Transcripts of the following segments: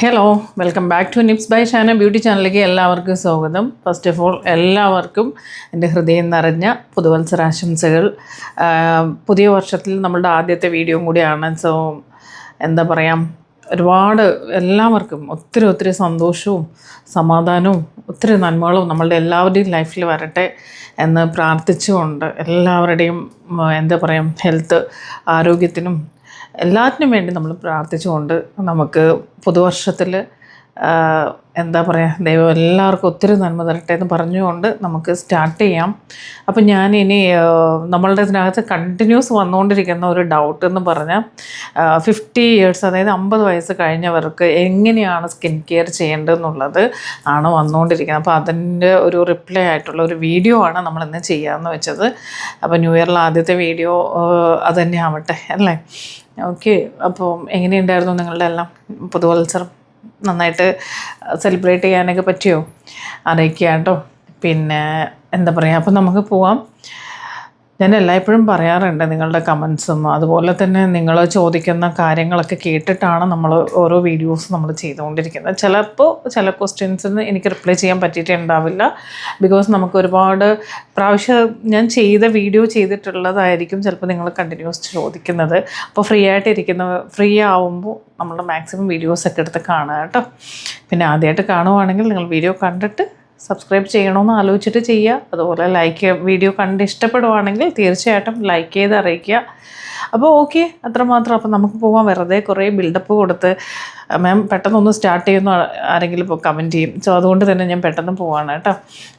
Hello welcome back to Nips by Shana beauty ചാനലിലേക്ക് എല്ലാവർക്കും സ്വാഗതം. ഫസ്റ്റ് ഓഫ് ഓൾ എല്ലാവർക്കും എന്റെ ഹൃദയം നിറഞ്ഞ പുതുവത്സരാശംസകൾ. പുതിയ വർഷത്തിൽ നമ്മളുടെ ആദ്യത്തെ വീഡിയോ കൂടിയാണ്. സോ എന്താ പറയുക ഒരുപാട് എല്ലാവർക്കും ഒത്തിരി ഒത്തിരി സന്തോഷവും സമാധാനവും ഒത്തിരി നന്മകളും നമ്മളുടെ എല്ലാവരുടെയും ലൈഫിൽ വരട്ടെ എന്ന് പ്രാർത്ഥിച്ചുകൊണ്ട് എല്ലാവരുടെയും എന്താ പറയുക ഹെൽത്ത് ആരോഗ്യത്തിനും എല്ലാറ്റിനും വേണ്ടി നമ്മൾ പ്രാർത്ഥിച്ചുകൊണ്ട് നമുക്ക് പുതുവർഷത്തിൽ എന്താ പറയുക ദൈവം എല്ലാവർക്കും ഒത്തിരി നന്മ തരട്ടെ എന്ന് പറഞ്ഞുകൊണ്ട് നമുക്ക് സ്റ്റാർട്ട് ചെയ്യാം. അപ്പം ഞാൻ ഇനി നമ്മളുടെ ഇതിനകത്ത് കണ്ടിന്യൂസ് വന്നുകൊണ്ടിരിക്കുന്ന ഒരു ഡൗട്ട് എന്ന് പറഞ്ഞാൽ ഫിഫ്റ്റി ഇയേഴ്സ് അതായത് അമ്പത് വയസ്സ് കഴിഞ്ഞവർക്ക് എങ്ങനെയാണ് സ്കിൻ കെയർ ചെയ്യേണ്ടതെന്നുള്ളത് ആണ് വന്നുകൊണ്ടിരിക്കുന്നത്. അപ്പോൾ അതിന്റെ ഒരു റിപ്ലൈ ആയിട്ടുള്ള ഒരു വീഡിയോ ആണ് നമ്മൾ ഇന്ന് ചെയ്യാമെന്ന് വെച്ചത്. അപ്പോൾ ന്യൂ ഇയറിൽ ആദ്യത്തെ വീഡിയോ അതുതന്നെ ആവട്ടെ അല്ലേ? ഓക്കെ അപ്പോൾ എങ്ങനെയുണ്ടായിരുന്നു നിങ്ങളുടെ എല്ലാം? പുതുവത്സരം? നന്നായിട്ട് സെലിബ്രേറ്റ് ചെയ്യാനൊക്കെ പറ്റിയോ? അറിയിക്കുക കേട്ടോ പിന്നെ എന്താ പറയുക അപ്പോൾ നമുക്ക് പോവാം. ഞാൻ എല്ലായ്പ്പോഴും പറയാറുണ്ട് നിങ്ങളുടെ കമൻസും അതുപോലെ തന്നെ നിങ്ങൾ ചോദിക്കുന്ന കാര്യങ്ങളൊക്കെ കേട്ടിട്ടാണ് നമ്മൾ ഓരോ വീഡിയോസ് നമ്മൾ ചെയ്തുകൊണ്ടിരിക്കുന്നത്. ചിലപ്പോൾ ചില ക്വസ്റ്റ്യൻസിന് എനിക്ക് റിപ്ലൈ ചെയ്യാൻ പറ്റിയിട്ടുണ്ടാവില്ല. ബിക്കോസ് നമുക്ക് ഒരുപാട് പ്രാവശ്യം ഞാൻ ചെയ്ത വീഡിയോ ചെയ്തിട്ടുള്ളതായിരിക്കും ചിലപ്പോൾ നിങ്ങൾ കണ്ടിന്യൂസ് ചോദിക്കുന്നത്. അപ്പോൾ ഫ്രീ ആയിട്ടിരിക്കുന്ന ഫ്രീ ആവുമ്പോൾ നമ്മൾ മാക്സിമം വീഡിയോസൊക്കെ എടുത്ത് കാണുക കേട്ടോ. പിന്നെ ആദ്യമായിട്ട് കാണുവാണെങ്കിൽ നിങ്ങൾ വീഡിയോ കണ്ടിട്ട് സബ്സ്ക്രൈബ് ചെയ്യണമെന്ന് ആലോചിച്ചിട്ട് ചെയ്യുക. അതുപോലെ ലൈക്ക് വീഡിയോ കണ്ട് ഇഷ്ടപ്പെടുവാണെങ്കിൽ തീർച്ചയായിട്ടും ലൈക്ക് ചെയ്ത് അറിയിക്കുക. അപ്പോൾ ഓക്കെ അത്രമാത്രം. അപ്പോൾ നമുക്ക് പോകാം വെറുതെ കുറേ ബിൽഡപ്പ് കൊടുത്ത് മാം പെട്ടെന്നൊന്ന് സ്റ്റാർട്ട് ചെയ്യുന്നു ആരെങ്കിലും ഇപ്പോൾ കമന്റ് ചെയ്യും. സോ അതുകൊണ്ട് തന്നെ ഞാൻ പെട്ടെന്ന് പോവാണ് കേട്ടോ.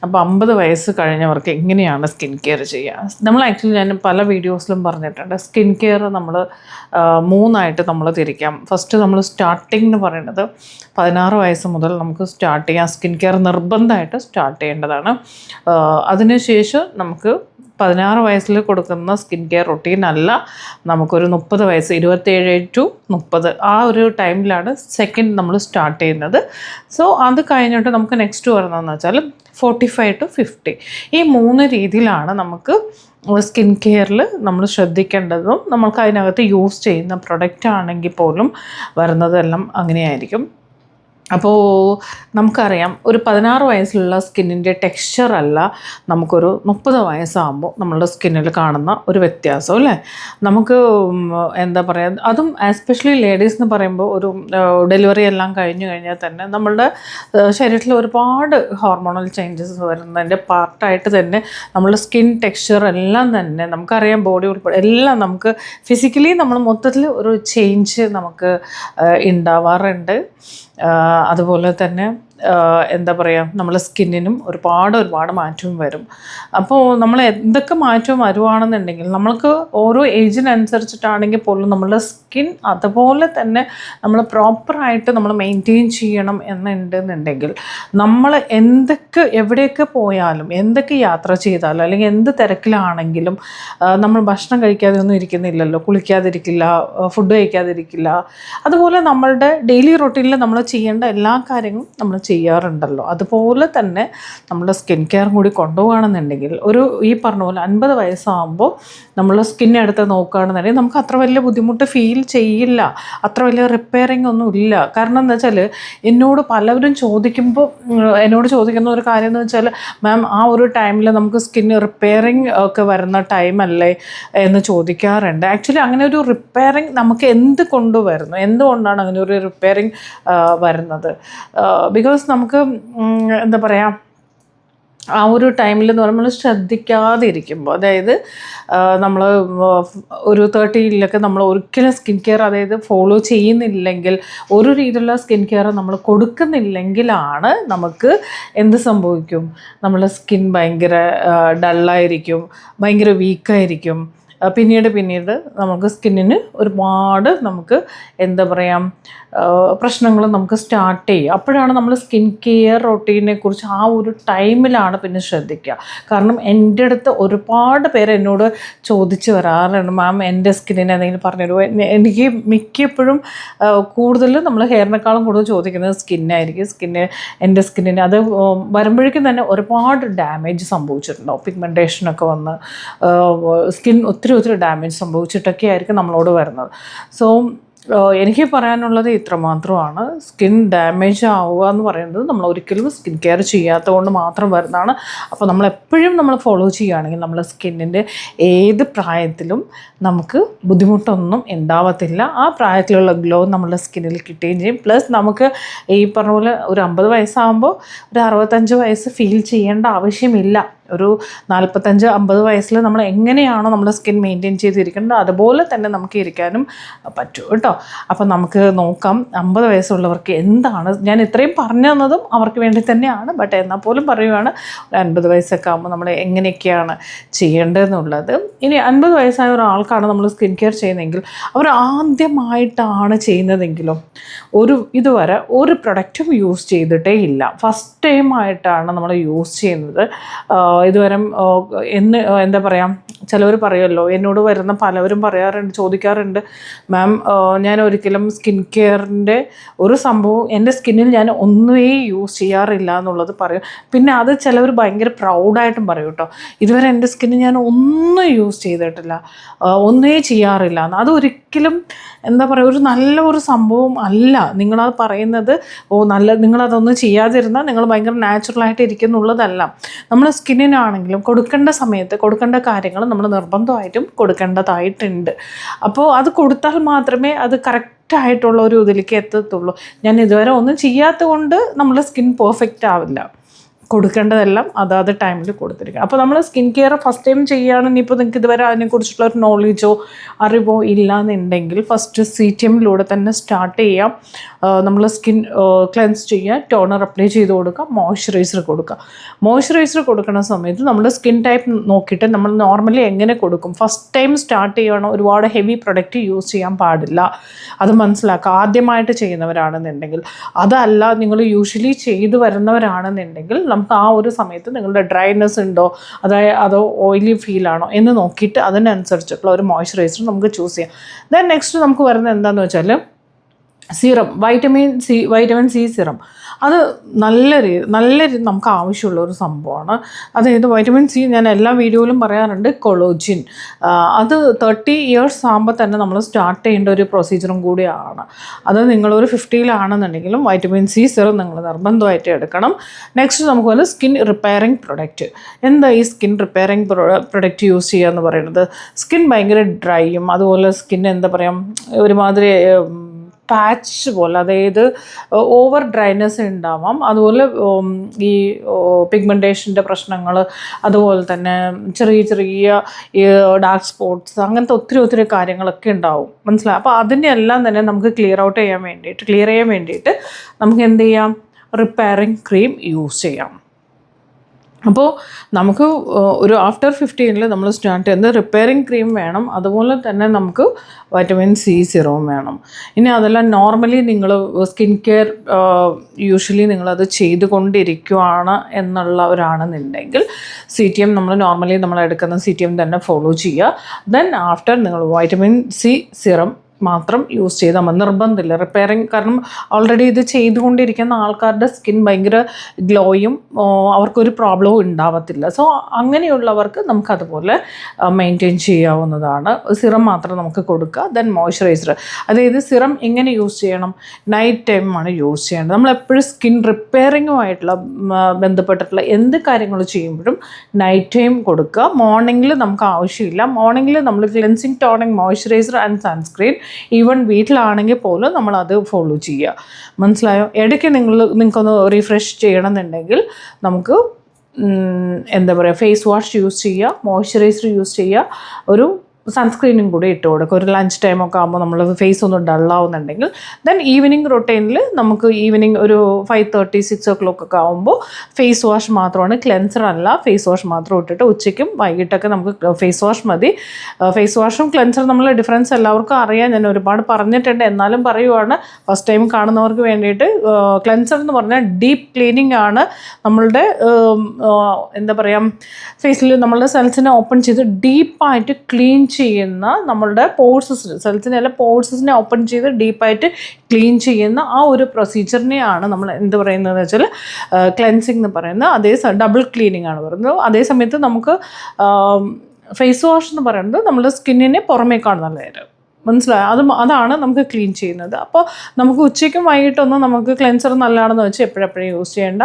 അപ്പോൾ അമ്പത് വയസ്സ് കഴിഞ്ഞവർക്ക് എങ്ങനെയാണ് സ്കിൻ കെയർ ചെയ്യുക നമ്മൾ ആക്ച്വലി ഞാൻ പല വീഡിയോസിലും പറഞ്ഞിട്ടുണ്ട്. സ്കിൻ കെയർ നമ്മൾ മൂന്നായിട്ട് നമ്മൾ തിരിക്കാം. ഫസ്റ്റ് നമ്മൾ സ്റ്റാർട്ടിംഗ് എന്ന് പറയുന്നത് പതിനാറ് വയസ്സ് മുതൽ നമുക്ക് സ്റ്റാർട്ട് ചെയ്യാം. സ്കിൻ കെയർ നിർബന്ധമായിട്ട് സ്റ്റാർട്ട് ചെയ്യേണ്ടതാണ്. അതിനുശേഷം നമുക്ക് പതിനാറ് വയസ്സിൽ കൊടുക്കുന്ന സ്കിൻ കെയർ റൊട്ടീൻ അല്ല നമുക്കൊരു മുപ്പത് വയസ്സ് ഇരുപത്തേഴ് ടു മുപ്പത് ആ ഒരു ടൈമിലാണ് സെക്കൻഡ് നമ്മൾ സ്റ്റാർട്ട് ചെയ്യുന്നത്. സോ അത് കഴിഞ്ഞിട്ട് നമുക്ക് നെക്സ്റ്റ് വരുന്നതെന്ന് വെച്ചാൽ ഫോർട്ടി ഫൈവ് ടു ഫിഫ്റ്റി ഈ മൂന്ന് രീതിയിലാണ് നമുക്ക് സ്കിൻ കെയറിൽ നമ്മൾ ശ്രദ്ധിക്കേണ്ടതും നമുക്ക് അതിനകത്ത് യൂസ് ചെയ്യുന്ന പ്രൊഡക്റ്റ് ആണെങ്കിൽ പോലും വരുന്നതെല്ലാം അങ്ങനെയായിരിക്കും. അപ്പോൾ നമുക്കറിയാം ഒരു പതിനാറ് വയസ്സിലുള്ള സ്കിന്നിന്റെ ടെക്സ്ചർ അല്ല നമുക്കൊരു മുപ്പത് വയസ്സാകുമ്പോൾ നമ്മളുടെ സ്കിന്നിൽ കാണുന്ന ഒരു വ്യത്യാസം അല്ലേ? നമുക്ക് എന്താ പറയുക അതും എസ്പെഷ്യലി ലേഡീസ് എന്ന് പറയുമ്പോൾ ഒരു ഡെലിവറി എല്ലാം കഴിഞ്ഞു കഴിഞ്ഞാൽ തന്നെ നമ്മളുടെ ശരീരത്തിൽ ഒരുപാട് ഹോർമോണൽ ചേഞ്ചസ് വരുന്നതിന്റെ പാർട്ടായിട്ട് തന്നെ നമ്മളുടെ സ്കിൻ ടെക്സ്ചർ എല്ലാം തന്നെ നമുക്കറിയാം ബോഡി ഉൾപ്പെടെ എല്ലാം നമുക്ക് ഫിസിക്കലി നമ്മൾ മൊത്തത്തിൽ ഒരു ചേഞ്ച് നമുക്ക് ഉണ്ടാവാറുണ്ട്. അതുപോലെ തന്നെ എന്താ പറയുക നമ്മളെ സ്കിന്നിനും ഒരുപാട് ഒരുപാട് മാറ്റവും വരും. അപ്പോൾ നമ്മൾ എന്തൊക്കെ മാറ്റം വരുവാണെന്നുണ്ടെങ്കിൽ നമ്മൾക്ക് ഓരോ ഏജിനനുസരിച്ചിട്ടാണെങ്കിൽ പോലും നമ്മളുടെ സ്കിൻ അതുപോലെ തന്നെ നമ്മൾ പ്രോപ്പറായിട്ട് നമ്മൾ മെയിന്റെയിൻ ചെയ്യണം എന്നുണ്ടെന്നുണ്ടെങ്കിൽ നമ്മൾ എന്തൊക്കെ എവിടെയൊക്കെ പോയാലും എന്തൊക്കെ യാത്ര ചെയ്താലും അല്ലെങ്കിൽ എന്ത് തിരക്കിലാണെങ്കിലും നമ്മൾ ഭക്ഷണം കഴിക്കാതെ ഒന്നും ഇരിക്കുന്നില്ലല്ലോ കുളിക്കാതിരിക്കില്ല ഫുഡ് കഴിക്കാതിരിക്കില്ല അതുപോലെ നമ്മളുടെ ഡെയിലി റൊട്ടീനിൽ നമ്മൾ ചെയ്യേണ്ട എല്ലാ കാര്യങ്ങളും നമ്മൾ ചെയ്യാറുണ്ടല്ലോ. അതുപോലെ തന്നെ നമ്മുടെ സ്കിൻ കെയർ കൂടി കൊണ്ടുപോകുകയാണെന്നുണ്ടെങ്കിൽ ഒരു ഈ പറഞ്ഞ പോലെ അൻപത് വയസ്സാകുമ്പോൾ നമ്മൾ സ്കിൻ എടുത്ത് നോക്കുകയാണെന്നുണ്ടെങ്കിൽ നമുക്ക് അത്ര വലിയ ബുദ്ധിമുട്ട് ഫീൽ ചെയ്യില്ല. അത്ര വലിയ റിപ്പയറിംഗ് ഒന്നും ഇല്ല. കാരണം എന്താ വെച്ചാൽ എന്നോട് പലവരും ചോദിക്കുമ്പോൾ എന്നോട് ചോദിക്കുന്ന ഒരു കാര്യം എന്ന് വെച്ചാൽ മാം ആ ഒരു ടൈമിൽ നമുക്ക് സ്കിൻ റിപ്പയറിംഗ് ഒക്കെ വരുന്ന ടൈമല്ലേ എന്ന് ചോദിക്കാറുണ്ട്. ആക്ച്വലി അങ്ങനെ ഒരു റിപ്പയറിംഗ് നമുക്ക് എന്ത് കൊണ്ടുവരുന്നു? എന്തുകൊണ്ടാണ് അങ്ങനെ ഒരു റിപ്പയറിംഗ് വരുന്നത്? ബിക്കോസ് നമുക്ക് എന്താ പറയുക ആ ഒരു ടൈമിൽ നമ്മൾ ശ്രദ്ധിക്കാതെ ഇരിക്കുമ്പോൾ അതായത് നമ്മൾ ഒരു തേർട്ടിയിലൊക്കെ നമ്മൾ ഒരിക്കലും സ്കിൻ കെയർ അതായത് ഫോളോ ചെയ്യുന്നില്ലെങ്കിൽ ഒരു രീതിയിലുള്ള സ്കിൻ കെയർ നമ്മൾ കൊടുക്കുന്നില്ലെങ്കിലാണ് നമുക്ക് എന്ത് സംഭവിക്കും? നമ്മളെ സ്കിൻ ഭയങ്കര ഡള്ളായിരിക്കും ഭയങ്കര വീക്കായിരിക്കും. പിന്നീട് പിന്നീട് നമുക്ക് സ്കിന്നിന് ഒരുപാട് നമുക്ക് എന്താ പറയുക പ്രശ്നങ്ങൾ നമുക്ക് സ്റ്റാർട്ട് ചെയ്യും. അപ്പോഴാണ് നമ്മൾ സ്കിൻ കെയർ റൊട്ടീനെ കുറിച്ച് ആ ഒരു ടൈമിലാണ് പിന്നെ ശ്രദ്ധിക്കുക. കാരണം എന്റെ അടുത്ത് ഒരുപാട് പേര് എന്നോട് ചോദിച്ചു വരാറുണ്ട്. മാം എന്റെ സ്കിന്നിന് എന്തെങ്കിലും എന്നെ- എനിക്ക് മിക്കപ്പോഴും കൂടുതലും നമ്മൾ ഹെയറിനേക്കാളും കൂടുതൽ ചോദിക്കുന്നത് സ്കിന്നായിരിക്കും സ്കിന്ന് എന്റെ സ്കിന്നിന് അത് വരുമ്പോഴേക്കും തന്നെ ഒരുപാട് ഡാമേജ് സംഭവിച്ചിട്ടുണ്ടാവും പിഗ്മെന്റേഷനൊക്കെ വന്ന് സ്കിൻ ഒത്തിരി ഒത്തിരി ഡാമേജ് സംഭവിച്ചിട്ടൊക്കെ ആയിരിക്കും നമ്മളോട് വരുന്നത്. സോ എനിക്ക് പറയാനുള്ളത് ഇത്ര മാത്രമാണ് സ്കിൻ ഡാമേജ് ആവുക എന്ന് പറയുന്നത് നമ്മൾ ഒരിക്കലും സ്കിൻ കെയർ ചെയ്യാത്തത് കൊണ്ട് മാത്രം വരുന്നതാണ്. അപ്പോൾ നമ്മൾ എപ്പോഴും നമ്മൾ ഫോളോ ചെയ്യുകയാണെങ്കിൽ നമ്മളെ സ്കിന്നിന്റെ ഏത് പ്രായത്തിലും നമുക്ക് ബുദ്ധിമുട്ടൊന്നും ഉണ്ടാവത്തില്ല. ആ പ്രായത്തിലുള്ള ഗ്ലോ നമ്മുടെ സ്കിന്നിൽ കിട്ടുകയും ചെയ്യും. പ്ലസ് നമുക്ക് ഈ പറഞ്ഞ പോലെ ഒരു അമ്പത് വയസ്സാകുമ്പോൾ ഒരു അറുപത്തഞ്ച് വയസ്സ് ഫീൽ ചെയ്യേണ്ട ആവശ്യമില്ല. ഒരു നാൽപ്പത്തഞ്ച് അമ്പത് വയസ്സിൽ നമ്മൾ എങ്ങനെയാണോ നമ്മുടെ സ്കിൻ മെയിന്റെയിൻ ചെയ്തിരിക്കേണ്ടത് അതുപോലെ തന്നെ നമുക്ക് ഇരിക്കാനും പറ്റും കേട്ടോ. അപ്പം നമുക്ക് നോക്കാം അമ്പത് വയസ്സുള്ളവർക്ക് എന്താണ്. ഞാൻ ഇത്രയും പറഞ്ഞു തന്നതും അവർക്ക് വേണ്ടി തന്നെയാണ്. ബട്ട് എന്നാൽ പോലും പറയുവാണ് ഒരു അൻപത് വയസ്സൊക്കെ ആകുമ്പോൾ നമ്മൾ എങ്ങനെയൊക്കെയാണ് ചെയ്യേണ്ടതെന്നുള്ളത്. ഇനി അൻപത് വയസ്സായ ഒരാൾക്കാണ് നമ്മൾ സ്കിൻ കെയർ ചെയ്യുന്നതെങ്കിൽ അവർ ആദ്യമായിട്ടാണ് ചെയ്യുന്നതെങ്കിലും ഒരു ഇതുവരെ ഒരു പ്രൊഡക്റ്റും യൂസ് ചെയ്തിട്ടേ ഇല്ല. ഫസ്റ്റ് ടൈം ആയിട്ടാണ് നമ്മൾ യൂസ് ചെയ്യുന്നത്. ഇതുവരെ എന്ന് എന്താ പറയുക ചിലവർ പറയുമല്ലോ എന്നോട് വരുന്ന പലവരും പറയാറുണ്ട് ചോദിക്കാറുണ്ട്. മാം ഞാൻ ഒരിക്കലും സ്കിൻ കെയറിന്റെ ഒരു സംഭവം എന്റെ സ്കിന്നിൽ ഞാൻ ഒന്നുമേ യൂസ് ചെയ്യാറില്ല എന്നുള്ളത് പറയും. പിന്നെ അത് ചിലവർ ഭയങ്കര പ്രൗഡായിട്ടും പറയും കേട്ടോ. ഇതുവരെ എന്റെ സ്കിന്നിൽ ഞാൻ ഒന്നും യൂസ് ചെയ്തിട്ടില്ല ഒന്നേ ചെയ്യാറില്ല എന്ന്. അതൊരിക്കലും എന്താ പറയുക ഒരു നല്ല ഒരു സംഭവം അല്ല. നിങ്ങളത് പറയുന്നത് ഓ നല്ല നിങ്ങളതൊന്നും ചെയ്യാതിരുന്നാൽ നിങ്ങൾ ഭയങ്കര നാച്ചുറലായിട്ട് ഇരിക്കുന്നുള്ളതല്ല. നമ്മൾ സ്കിന്നിനാണെങ്കിലും കൊടുക്കേണ്ട സമയത്ത് കൊടുക്കേണ്ട കാര്യങ്ങൾ നമ്മൾ നിർബന്ധമായിട്ടും കൊടുക്കേണ്ടതായിട്ടുണ്ട്. അപ്പോൾ അത് കൊടുത്താൽ മാത്രമേ അത് കറക്റ്റ് ആയിട്ടുള്ള ഒരു ഇതിലേക്ക് എത്തത്തുള്ളൂ. ഞാൻ ഇതുവരെ ഒന്നും ചെയ്യാത്തത് കൊണ്ട് നമ്മുടെ സ്കിൻ പെർഫെക്റ്റ് ആവില്ല. കൊടുക്കേണ്ടതെല്ലാം അതാത് ടൈമിൽ കൊടുത്തിരിക്കുക അപ്പോൾ നമ്മൾ സ്കിൻ കെയർ ഫസ്റ്റ് ടൈം ചെയ്യുകയാണ് ഇനിയിപ്പോൾ നിങ്ങൾക്ക് ഇതുവരെ അതിനെക്കുറിച്ചുള്ള ഒരു നോളേജോ അറിവോ ഇല്ല എന്നുണ്ടെങ്കിൽ ഫസ്റ്റ് സി ടി എമ്മിലൂടെ തന്നെ സ്റ്റാർട്ട് ചെയ്യാം. നമ്മൾ സ്കിൻ ക്ലെൻസ് ചെയ്യുക ടോണർ അപ്ലൈ ചെയ്ത് കൊടുക്കുക മോയ്സ്ചറൈസർ കൊടുക്കുക. മോയ്സ്ചറൈസർ കൊടുക്കുന്ന സമയത്ത് നമ്മുടെ സ്കിൻ ടൈപ്പ് നോക്കിയിട്ട് നമ്മൾ നോർമലി എങ്ങനെ കൊടുക്കും? ഫസ്റ്റ് ടൈം സ്റ്റാർട്ട് ചെയ്യണം ഒരുപാട് ഹെവി പ്രൊഡക്റ്റ് യൂസ് ചെയ്യാൻ പാടില്ല. അത് മനസ്സിലാക്കുക. ആദ്യമായിട്ട് ചെയ്യുന്നവരാണെന്നുണ്ടെങ്കിൽ. അതല്ല നിങ്ങൾ യൂഷ്വലി ചെയ്തു വരുന്നവരാണെന്നുണ്ടെങ്കിൽ നമുക്ക് ആ ഒരു സമയത്ത് നിങ്ങളുടെ ഡ്രൈനെസ് ഉണ്ടോ? അതായത് അതോ ഓയിലി ഫീൽ ആണോ? എന്ന് നോക്കിയിട്ട് അതിനനുസരിച്ചിട്ടുള്ള ഒരു മോയ്സ്ചറൈസർ നമുക്ക് ചൂസ് ചെയ്യാം. ദെൻ നെക്സ്റ്റ് നമുക്ക് വരുന്നത് എന്താണെന്ന് വെച്ചാൽ serum vitamin C vitamin C serum അത് നല്ല രീതി നല്ല രീതി നമുക്ക് ആവശ്യമുള്ള ഒരു സംഭവമാണ്. അതായത് വൈറ്റമിൻ സി ഞാൻ എല്ലാ വീഡിയോയിലും പറയാറുണ്ട് കൊളോജിൻ അത് തേർട്ടി ഇയേഴ്സ് ആകുമ്പോൾ തന്നെ നമ്മൾ സ്റ്റാർട്ട് ചെയ്യേണ്ട ഒരു പ്രൊസീജിയറും കൂടിയാണ്. അത് നിങ്ങളൊരു ഫിഫ്റ്റിയിലാണെന്നുണ്ടെങ്കിലും വൈറ്റമിൻ സി സിറം നിങ്ങൾ നിർബന്ധമായിട്ട് എടുക്കണം. നെക്സ്റ്റ് നമുക്ക് വന്ന് സ്കിൻ റിപ്പയറിംഗ് പ്രൊഡക്റ്റ് എന്താ ഈ സ്കിൻ റിപ്പയറിംഗ് പ്രൊഡക്റ്റ് യൂസ് ചെയ്യുക എന്ന് പറയുന്നത്? സ്കിൻ ഭയങ്കര ഡ്രൈയും അതുപോലെ സ്കിൻ എന്താ പറയുക ഒരുമാതിരി പാച്ച് പോലെ അതായത് ഓവർ ഡ്രൈനെസ് ഉണ്ടാവാം. അതുപോലെ ഈ പിഗ്മെന്റേഷന്റെ പ്രശ്നങ്ങൾ അതുപോലെ തന്നെ ചെറിയ ചെറിയ ഡാർക്ക് സ്പോട്ട്സ് അങ്ങനത്തെ ഒത്തിരി ഒത്തിരി കാര്യങ്ങളൊക്കെ ഉണ്ടാവും. മനസ്സിലായി അപ്പോൾ അതിന്റെ എല്ലാം തന്നെ നമുക്ക് ക്ലിയർ ഔട്ട് ചെയ്യാൻ വേണ്ടിയിട്ട് ക്ലിയർ ചെയ്യാൻ വേണ്ടിയിട്ട് നമുക്ക് എന്ത് ചെയ്യാം? റിപ്പയറിങ് ക്രീം യൂസ് ചെയ്യാം. അപ്പോൾ നമുക്ക് ഒരു ആഫ്റ്റർ ഫിഫ്റ്റീനിൽ നമ്മൾ സ്റ്റാർട്ട് ചെയ്യുന്നത് റിപ്പയറിങ് ക്രീം വേണം. അതുപോലെ തന്നെ നമുക്ക് വൈറ്റമിൻ സി സിറവും വേണം. ഇനി അതെല്ലാം നോർമലി നിങ്ങൾ സ്കിൻ കെയർ യൂഷ്വലി നിങ്ങളത് ചെയ്തുകൊണ്ടിരിക്കുവാണ് എന്നുള്ളവരാണെന്നുണ്ടെങ്കിൽ സി ടി എം നമ്മൾ നോർമലി നമ്മൾ എടുക്കുന്ന സി ടി എം തന്നെ ഫോളോ ചെയ്യുക. ദെൻ ആഫ്റ്റർ നിങ്ങൾ വൈറ്റമിൻ സി സിറം മാത്രം യൂസ് ചെയ്താൽ മതി. നിർബന്ധമില്ല. റിപ്പയറിങ് കാരണം ഓൾറെഡി ഇത് ചെയ്തുകൊണ്ടിരിക്കുന്ന ആൾക്കാരുടെ സ്കിൻ ഭയങ്കര ഗ്ലോയും അവർക്കൊരു പ്രോബ്ലവും ഉണ്ടാവത്തില്ല. സോ അങ്ങനെയുള്ളവർക്ക് നമുക്കതുപോലെ മെയിന്റെയിൻ ചെയ്യാവുന്നതാണ്. സിറം മാത്രം നമുക്ക് കൊടുക്കുക ദെൻ മോയ്സ്ചറൈസർ അതായത് സിറം എങ്ങനെ യൂസ് ചെയ്യണം? നൈറ്റ് ടൈമാണ് യൂസ് ചെയ്യേണ്ടത്. നമ്മൾ എപ്പോഴും സ്കിൻ റിപ്പയറിങ്ങുമായിട്ടുള്ള ബന്ധപ്പെട്ടിട്ടുള്ള എന്ത് കാര്യങ്ങൾ ചെയ്യുമ്പോഴും നൈറ്റ് ടൈം കൊടുക്കുക. മോർണിംഗിൽ നമുക്ക് ആവശ്യമില്ല. മോർണിംഗിൽ നമ്മൾ cleansing toning moisturiser and sunscreen even വീട്ടിലാണെങ്കിൽ പോലും നമ്മൾ അത് ഫോളോ ചെയ്യുക. മനസ്സിലായോ? ഇടയ്ക്ക് നിങ്ങൾ നിങ്ങൾക്കൊന്ന് റീഫ്രഷ് ചെയ്യണമെന്നുണ്ടെങ്കിൽ നമുക്ക് എന്താ പറയുക ഫേസ് വാഷ് യൂസ് ചെയ്യുക മോയ്സ്ചറൈസർ യൂസ് ചെയ്യുക ഒരു സൺസ്ക്രീനും കൂടി ഇട്ട് കൊടുക്കുക ഒരു ലഞ്ച് ടൈമൊക്കെ ആകുമ്പോൾ നമ്മൾ ഫേസ് ഒന്ന് ഡള്ളാവുന്നുണ്ടെങ്കിൽ ദെൻ ഈവനിങ് റൊട്ടീനിൽ നമുക്ക് ഈവനിങ് ഒരു ഫൈവ് തേർട്ടി സിക്സ് ഓ ക്ലോക്ക് ഒക്കെ ആകുമ്പോൾ ഫേസ് വാഷ് മാത്രമാണ്. ക്ലെൻസർ അല്ല ഫേസ് വാഷ് മാത്രം ഇട്ടിട്ട് ഉച്ചയ്ക്കും വൈകിട്ടൊക്കെ നമുക്ക് ഫേസ് വാഷ് മതി. ഫേസ് വാഷും ക്ലെൻസറും നമ്മൾ ഡിഫറൻസ് എല്ലാവർക്കും അറിയാം. ഞാൻ ഒരുപാട് പറഞ്ഞിട്ടുണ്ട്. എന്നാലും പറയുവാണ് ഫസ്റ്റ് ടൈം കാണുന്നവർക്ക് വേണ്ടിയിട്ട്. ക്ലെൻസർ എന്ന് പറഞ്ഞാൽ ഡീപ്പ് ക്ലീനിങ് ആണ് നമ്മളുടെ എന്താ പറയുക ഫേസിൽ നമ്മളുടെ സെൽസിനെ ഓപ്പൺ ചെയ്ത് ഡീപ്പായിട്ട് ക്ലീൻ ചെയ്യുന്ന നമ്മളുടെ പോഴ്സസ് സെൽസിനെ അല്ല പോഴ്സസിനെ ഓപ്പൺ ചെയ്ത് ഡീപ്പായിട്ട് ക്ലീൻ ചെയ്യുന്ന ആ ഒരു പ്രൊസീജിയറിനെയാണ് നമ്മൾ എന്ത് പറയുന്നതെന്ന് വെച്ചാൽ ക്ലെൻസിങ് എന്ന് പറയുന്നത്. അതേ ഡബിൾ ക്ലീനിങ് ആണ് പറയുന്നത്. അതേ സമയത്ത് നമുക്ക് ഫേസ് വാഷ് എന്ന് പറയുന്നത് നമ്മുടെ സ്കിന്നിനെ പുറമേ കാണുന്നതായിരുന്നു മനസ്സിലായോ? അത് അതാണ് നമുക്ക് ക്ലീൻ ചെയ്യുന്നത്. അപ്പോൾ നമുക്ക് ഉച്ചയ്ക്കും വൈകിട്ടൊന്നും നമുക്ക് ക്ലെൻസർ നല്ലതാണെന്ന് വെച്ച് എപ്പോഴെപ്പോഴും യൂസ് ചെയ്യേണ്ട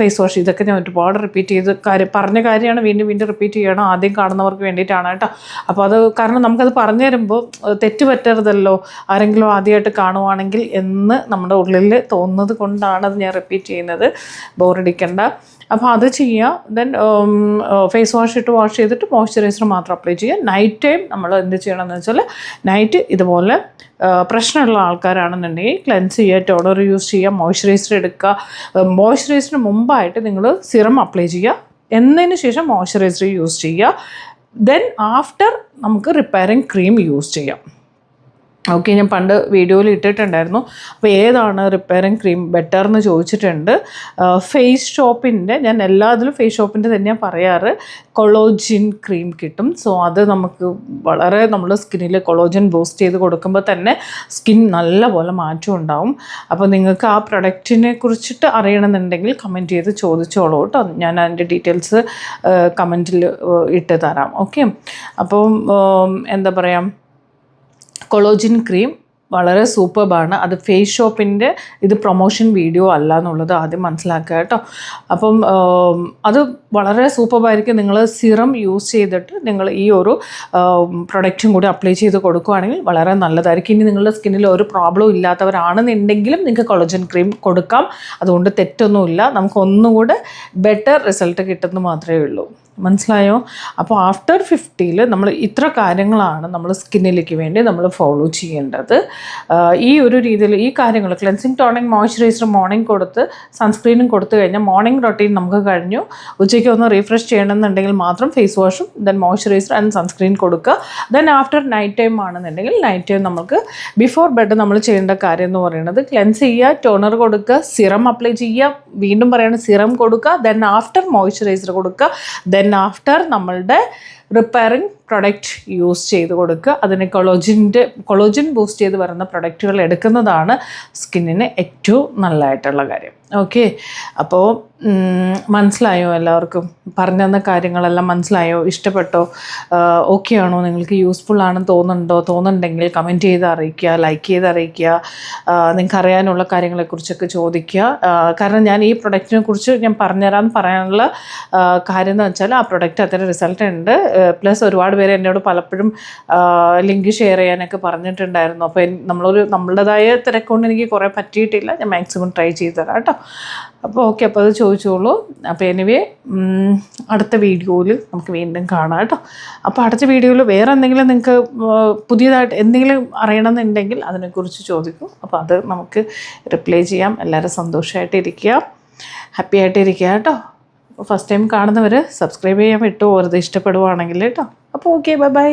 ഫേസ് വാഷ്. ഇതൊക്കെ ഞാൻ ഒരുപാട് റിപ്പീറ്റ് ചെയ്ത് കാര്യം പറഞ്ഞ കാര്യമാണ് വീണ്ടും വീണ്ടും റിപ്പീറ്റ് ചെയ്യണം. ആദ്യം കാണുന്നവർക്ക് വേണ്ടിയിട്ടാണ് കേട്ടോ. അപ്പോൾ അത് കാരണം നമുക്കത് പറഞ്ഞു തരുമ്പോൾ തെറ്റ് പറ്റരുതല്ലോ. ആരെങ്കിലും ആദ്യമായിട്ട് കാണുവാണെങ്കിൽ എന്ന് നമ്മുടെ ഉള്ളിൽ തോന്നുന്നത് കൊണ്ടാണ് അത് ഞാൻ റിപ്പീറ്റ് ചെയ്യുന്നത്. ബോറടിക്കണ്ട. അപ്പോൾ അത് ചെയ്യുക ദെൻ ഫേസ് വാഷ് ഇട്ട് വാഷ് ചെയ്തിട്ട് മോയ്സ്ചറൈസർ മാത്രം അപ്ലൈ ചെയ്യുക നൈറ്റ് ടൈം നമ്മൾ എന്ത് ചെയ്യണമെന്ന് വെച്ചാൽ നൈറ്റ് ഇതുപോലെ പ്രശ്നമുള്ള ആൾക്കാരാണെന്നുണ്ടെങ്കിൽ ക്ലെൻസ് ചെയ്യുക ടോണർ യൂസ് ചെയ്യുക മോയ്സ്ചറൈസർ എടുക്കുക മോയ്സ്ചറൈസറിന് മുമ്പായിട്ട് നിങ്ങൾ സിറം അപ്ലൈ ചെയ്യുക എന്നതിന് ശേഷം മോയ്സ്ചറൈസർ യൂസ് ചെയ്യുക ദെൻ ആഫ്റ്റർ നമുക്ക് റിപ്പയറിങ് ക്രീം യൂസ് ചെയ്യാം. ഓക്കെ ഞാൻ പണ്ട് വീഡിയോയിൽ ഇട്ടിട്ടുണ്ടായിരുന്നു. അപ്പോൾ ഏതാണ് റിപ്പയറിങ് ക്രീം ബെറ്റർ എന്ന് ചോദിച്ചിട്ടുണ്ട്. ഫേസ് ഷോപ്പിന്റെ ഞാൻ എല്ലാത്തിലും ഫേസ് ഷോപ്പിന്റെ തന്നെയാണ് പറയാറ്. കൊളോജിൻ ക്രീം കിട്ടും. സോ അത് നമുക്ക് വളരെ നമ്മൾ സ്കിന്നിൽ കൊളോജിൻ ബൂസ്റ്റ് ചെയ്ത് കൊടുക്കുമ്പോൾ തന്നെ സ്കിൻ നല്ലപോലെ മാറ്റം ഉണ്ടാവും. അപ്പോൾ നിങ്ങൾക്ക് ആ പ്രൊഡക്റ്റിനെ കുറിച്ചിട്ട് അറിയണമെന്നുണ്ടെങ്കിൽ കമന്റ് ചെയ്ത് ചോദിച്ചോളൂ കേട്ടോ. ഞാൻ അതിന്റെ ഡീറ്റെയിൽസ് കമന്റിൽ ഇട്ട് തരാം. ഓക്കെ അപ്പം എന്താ പറയുക കൊളോജിൻ ക്രീം വളരെ സൂപ്പർബാണ്. അത് ഫേസ് ഷോപ്പിന്റെ ഇത് പ്രൊമോഷൻ വീഡിയോ അല്ല എന്നുള്ളത് ആദ്യം മനസ്സിലാക്കുക കേട്ടോ. അപ്പം അത് വളരെ സൂപ്പർബായിരിക്കും. നിങ്ങൾ സിറം യൂസ് ചെയ്തിട്ട് നിങ്ങൾ ഈ ഒരു പ്രൊഡക്റ്റും കൂടി അപ്ലൈ ചെയ്ത് കൊടുക്കുകയാണെങ്കിൽ വളരെ നല്ലതായിരിക്കും. ഇനി നിങ്ങളുടെ സ്കിന്നിൽ ഒരു പ്രോബ്ലം ഇല്ലാത്തവരാണെന്നുണ്ടെങ്കിലും നിങ്ങൾക്ക് കൊളജൻ ക്രീം കൊടുക്കാം. അതുകൊണ്ട് തെറ്റൊന്നുമില്ല. നമുക്കൊന്നുകൂടെ ബെറ്റർ റിസൾട്ട് കിട്ടുന്നു മാത്രമേ ഉള്ളൂ. മനസ്സിലായോ? അപ്പോൾ ആഫ്റ്റർ ഫിഫ്റ്റിയിൽ നമ്മൾ ഇത്ര കാര്യങ്ങളാണ് നമ്മൾ സ്കിന്നിലേക്ക് വേണ്ടി നമ്മൾ ഫോളോ ചെയ്യേണ്ടത്. ഈ ഒരു രീതിയിൽ ഈ കാര്യങ്ങൾ ക്ലെൻസിങ് ടോണിങ് മോയ്സ്ചറൈസർ മോർണിംഗ് കൊടുത്ത് സൺസ്ക്രീനും കൊടുത്തു കഴിഞ്ഞാൽ മോർണിംഗ് റൊട്ടീൻ നമുക്ക് കഴിഞ്ഞു. ഉച്ചയ്ക്ക് ഒന്ന് റീഫ്രഷ് ചെയ്യണമെന്നുണ്ടെങ്കിൽ മാത്രം ഫേസ് വാഷും ദെൻ മോയ്സ്ചറൈസർ ആൻഡ് സൺസ്ക്രീൻ കൊടുക്കുക. ദെൻ ആഫ്റ്റർ നൈറ്റ് ടൈം ആണെന്നുണ്ടെങ്കിൽ നൈറ്റ് ടൈം നമുക്ക് ബിഫോർ ബെഡ് നമ്മൾ ചെയ്യേണ്ട കാര്യം എന്ന് പറയുന്നത് ക്ലെൻസ് ചെയ്യുക ടോണർ കൊടുക്കുക സിറം അപ്ലൈ ചെയ്യുക വീണ്ടും പറയുകയാണ് സിറം കൊടുക്കുക ദെൻ ആഫ്റ്റർ മോയ്സ്ചറൈസർ കൊടുക്കുക ദെൻ ആഫ്റ്റർ നമ്മളുടെ റിപ്പയറിങ് പ്രൊഡക്റ്റ് യൂസ് ചെയ്ത് കൊടുക്കുക. അതിന് കൊളോജിന്റെ കൊളോജിൻ ബൂസ്റ്റ് ചെയ്ത് വരുന്ന പ്രൊഡക്റ്റുകൾ എടുക്കുന്നതാണ് സ്കിന്നിന് ഏറ്റവും നല്ലതായിട്ടുള്ള കാര്യം. ഓക്കെ? അപ്പോൾ മനസ്സിലായോ എല്ലാവർക്കും? പറഞ്ഞു തന്ന കാര്യങ്ങളെല്ലാം മനസ്സിലായോ? ഇഷ്ടപ്പെട്ടോ? ഓക്കെ ആണോ നിങ്ങൾക്ക് യൂസ്ഫുൾ ആണെന്ന് തോന്നുന്നുണ്ടോ? തോന്നുന്നുണ്ടെങ്കിൽ കമന്റ് ചെയ്ത് അറിയിക്കുക ലൈക്ക് ചെയ്ത് അറിയിക്കുക നിങ്ങൾക്ക് അറിയാനുള്ള കാര്യങ്ങളെക്കുറിച്ചൊക്കെ ചോദിക്കുക. കാരണം ഞാൻ ഈ പ്രൊഡക്റ്റിനെ കുറിച്ച് ഞാൻ പറഞ്ഞുതരാമെന്ന് പറയാനുള്ള കാര്യം എന്ന് വെച്ചാൽ ആ പ്രൊഡക്റ്റ് അത്ര റിസൾട്ട് ഉണ്ട്. പ്ലസ് ഒരുപാട് പേര് എന്നോട് പലപ്പോഴും ലിങ്ക് ഷെയർ ചെയ്യാനൊക്കെ പറഞ്ഞിട്ടുണ്ടായിരുന്നു. അപ്പോൾ നമ്മളൊരു നമ്മളുടേതായ തിരക്കൊണ്ട് എനിക്ക് കുറേ പറ്റിയിട്ടില്ല. ഞാൻ മാക്സിമം ട്രൈ ചെയ്ത് തരാം കേട്ടോ. അപ്പോൾ ഓക്കെ അപ്പോൾ അത് ചോദിച്ചോളൂ. അപ്പോൾ എനിവേ അടുത്ത വീഡിയോയിൽ നമുക്ക് വീണ്ടും കാണാം കേട്ടോ. അപ്പോൾ അടുത്ത വീഡിയോയിൽ വേറെ എന്തെങ്കിലും നിങ്ങൾക്ക് പുതിയതായിട്ട് എന്തെങ്കിലും അറിയണമെന്നുണ്ടെങ്കിൽ അതിനെക്കുറിച്ച് ചോദിക്കും. അപ്പോൾ അത് നമുക്ക് റിപ്ലൈ ചെയ്യാം. എല്ലാവരും സന്തോഷമായിട്ട് ഇരിക്കുക ഹാപ്പി ആയിട്ട് ഇരിക്കുക ഫസ്റ്റ് ടൈം കാണുന്നവർ സബ്സ്ക്രൈബ് ചെയ്യാൻ വിട്ടു വെറുതെ ഇഷ്ടപ്പെടുവാണെങ്കിൽ കേട്ടോ അപ്പോൾ ഓക്കെ ബൈ ബൈ